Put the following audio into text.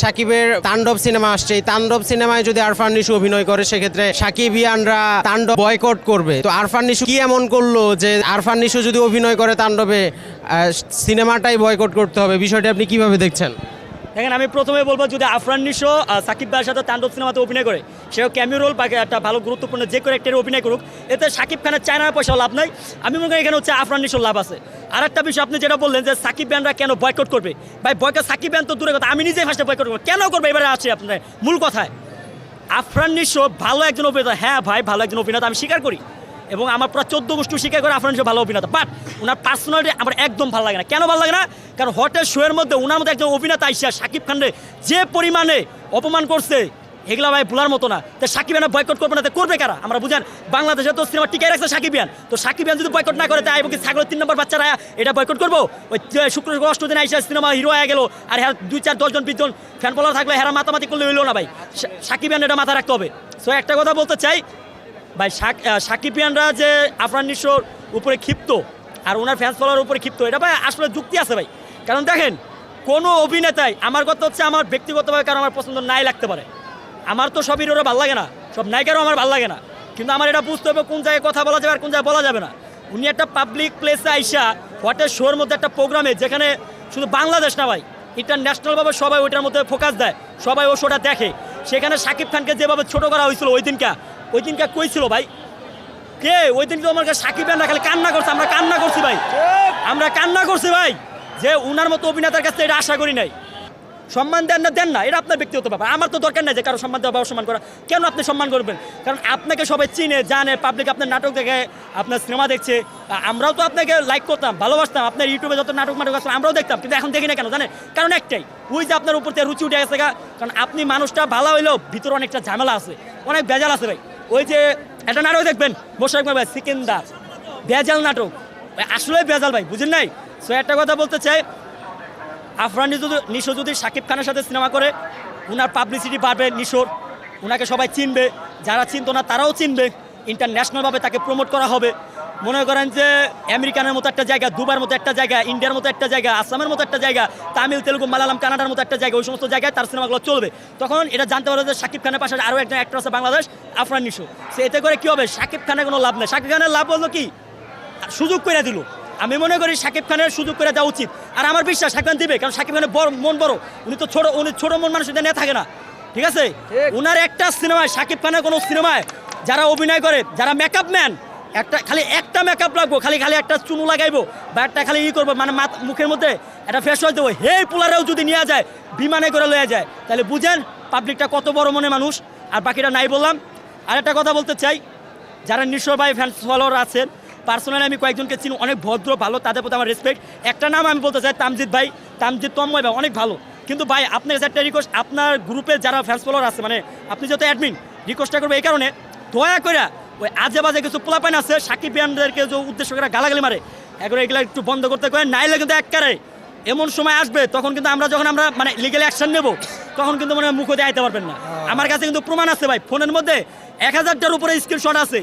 সাকিবের তাণ্ডব সিনেমা আসছে। এই তাণ্ডব সিনেমায় যদি আরফান নিশু অভিনয় করে, সেক্ষেত্রে সাকিবিয়ানরা তাণ্ডব বয়কট করবে। তো আরফান নিশু কি এমন করল যে আরফান নিশু যদি অভিনয় করে তাণ্ডবে সিনেমাটাই বয়কট করতে হবে? বিষয়টি আপনি কীভাবে দেখছেন? দেখেন, আমি প্রথমে বলব যদি আফরান নিশো সাকিব ভাইয়ের সাথে তাণ্ডব সিনেমাতে অভিনয় করে, সেও ক্যামিও রোল বা একটা ভালো গুরুত্বপূর্ণ যে ক্যারেক্টারে অভিনয় করুক। এতে সাকিব খানের চায়নার পয়সা লাভ নাই। আমি মনে করি এখানে হচ্ছে আফরান নিশোর লাভ আছে। আর একটা বিষয়, আপনি যেটা বললেন যে সাকিব ব্যানরা কেন বয়কট করবে? ভাই বয়কট সাকিব ব্যান তো দূরে কথা। আমি নিজেই ফার্স্টে বয়কট করব। কেন করবে? এবারে আসছে আপনার মূল কথায়, আফরান নিশো ভালো একজন অভিনেতা। হ্যাঁ ভাই, ভালো একজন অভিনেতা, আমি স্বীকার করি। এবং আমার পুরো চোদ্দ গোষ্ঠী স্বীকার করে আফরান ভালো অভিনেতা। বাট ওনার পার্সোনালিটি আমার একদম ভালো লাগে না। কেন ভালো লাগে না? কারণ হটের শোয়ের মধ্যে ওনার মধ্যে একজন অভিনেতা আইসা সাকিব খানরে যে পরিমাণে অপমান করছে, এগুলা ভাই ভুলার মতো না। তো সাকিব বয়কট করবে না, তো করবে কারা? আমরা বুঝেন, বাংলাদেশে তো সিনেমা টিকে রাখছে সাকিব খান তো সাকিব খান যদি বয়কট না করে তাই কি ছাগলের তিন নম্বর বাচ্চারা এটা বয়কট করব? ওই শুক্র অষ্ট দিন আইসা সিনেমা হিরো হয়ে গেল, আর হ্যাঁ দুই চার দশজন বিশজন ফ্যান ফলোয়ার থাকলে হ্যাঁ মাতামাতি করলে হইল না ভাই। সাকিব খান এটা মাথায় রাখতে হবে। সো একটা কথা বলতে চাই ভাই সাক- আহ, সাকিবিয়ানরা যে আফরান নিশোর উপরে ক্ষিপ্ত আর ওনার ফ্যান্স ফলোয়ার উপরে ক্ষিপ্ত এটা ভাই আসলে যুক্তি আছে ভাই। কারণ দেখেন কোনো অভিনেতাই আমার কথা হচ্ছে আমার ব্যক্তিগতভাবে কারণ আমার পছন্দ নাই লাগতে পারে। আমার তো সব হিরোরা ভালো লাগে না সব নায়িকারও আমার ভালো লাগে না। কিন্তু আমার এটা বুঝতে হবে কোন জায়গায় কথা বলা যাবে আর কোন জায়গায় বলা যাবে না। উনি একটা পাবলিক প্লেসে আইসা হোয়াটের শোর মধ্যে একটা প্রোগ্রামে যেখানে শুধু বাংলাদেশ না ভাই ইন্টারন্যাশনালভাবে সবাই ওইটার মধ্যে ফোকাস দেয় সবাই ও শোটা দেখে। সেখানে সাকিব খানকে যেভাবে ছোট করা হয়েছিল ওই দিনকা ওই দিনকা কই ছিল ভাই? কে? ওই দিন তো আমার সাকিব না, খালি কান্না করছে, আমরা কান্না করছি ভাই। আমরা কান্না করছি ভাই, যে উনার মতো অভিনেতার কাছে এটা আশা করি নাই। সম্মান দেন না দেন না, এটা আপনার ব্যক্তিগত ব্যাপার। আমার তো দরকার নাই যে কারও সম্মান দেওয়া বা অসম্মান করা। কেন আপনি সম্মান করবেন? কারণ আপনাকে সবাই চিনে, জানে পাবলিক আপনার নাটক দেখে, আপনার সিনেমা দেখছে। আমরাও তো আপনাকে লাইক করতাম, ভালোবাসতাম, আপনার ইউটিউবে যত নাটক নাটক আসলে আমরাও দেখতাম। কিন্তু এখন দেখি না কেন, জানেন? কারণ একটাই, ওই যে আপনার উপর থেকে রুচি উঠে গেছে কারণ আপনি মানুষটা ভালো হইলেও ভিতরে অনেকটা ঝামেলা আছে, অনেক বেজাল আছে ভাই। ওই যে একটা নাটক দেখবেন মোশাক ভাই সিকেন্দার। বেজাল নাটক। আসলে বেজাল ভাই, বুঝেন নাই? সো একটা কথা বলতে চাই, আফরান যদি নিশো যদি সাকিব খানের সাথে সিনেমা করে ওনার পাবলিসিটি বাড়বে নিশোর ওনাকে সবাই চিনবে। যারা চিনত না, তারাও চিনবে। ইন্টারন্যাশনালভাবে তাকে প্রমোট করা হবে। মনে করেন যে আমেরিকানের মতো একটা জায়গা দুবার মতো একটা জায়গা ইন্ডিয়ার মতো একটা জায়গা আসামের মতো একটা জায়গা তামিল তেলুগু মালালাম কানাডার মতো একটা জায়গা ওই সমস্ত জায়গায় তার সিনেমাগুলো চলবে। তখন এটা জানতে পারবে যে শাকিব খানের পাশে আরও একজন অ্যাক্টর আছে বাংলাদেশ আফরান নিশো। সে এতে করে কী হবে? শাকিব খানের কোনো লাভ নেই। শাকিব খানের লাভ হলো কি? সুযোগ করে দিল। আমি মনে করি শাকিব খানের সুযোগ করে দেওয়া উচিত। আর আমার বিশ্বাস শাকিব খান দিবে কারণ শাকিব খানের বড় মন বড়। উনি তো ছোট উনি ছোট মন মানুষের নিয়ে থাকে না। ঠিক আছে? উনার একটা সিনেমায় শাকিব খানের কোনো সিনেমায় যারা অভিনয় করে যারা মেকআপ ম্যান একটা খালি একটা মেকআপ লাগবো, খালি খালি একটা চুনু লাগাইবো বা একটা খালি ই করব মানে মুখের মধ্যে একটা ফেস ওয়াশ দেবো। হে পোলারেও যদি নিয়ে যায়, বিমানে করে লয়ে যায়, তাহলে বুঝেন পাবলিকটা কত বড় মনে মানুষ। আর বাকিটা নাই বললাম। আর একটা কথা বলতে চাই, যারা নিশো ভাই ফ্যান্স ফলোয়ার আছেন পার্সোনালি আমি কয়েকজনকে চিনি, অনেক ভদ্র, ভালো, তাদের প্রতি আমার রেসপেক্ট একটা নাম আমি বলতে চাই তামজিৎ ভাই। তামজিৎ তন্ময় ভাই, অনেক ভালো। কিন্তু ভাই, আপনার কাছে একটা রিকোয়েস্ট আপনার গ্রুপে যারা ফ্যান্স ফলোয়ার আছে মানে আপনি যত অ্যাডমিন রিকোয়েস্টটা করব এই কারণে, দয়া করে ওই আজে বাজে কিছু পোলাপাইন আছে সাকিব বিয়ানদেরকে যে উদ্দেশ্য করে গালাগালি মারে এখন এগুলো একটু বন্ধ করতে কয় নাইলে কিন্তু এককারে এমন সময় আসবে তখন কিন্তু আমরা যখন আমরা মানে লিগেল অ্যাকশন নেব তখন কিন্তু মানে মুখে হতে আইতে পারবেন না। আমার কাছে কিন্তু প্রমাণ আছে ভাই ফোনের মধ্যে এক হাজারটার উপরে স্ক্রিনশট আছে।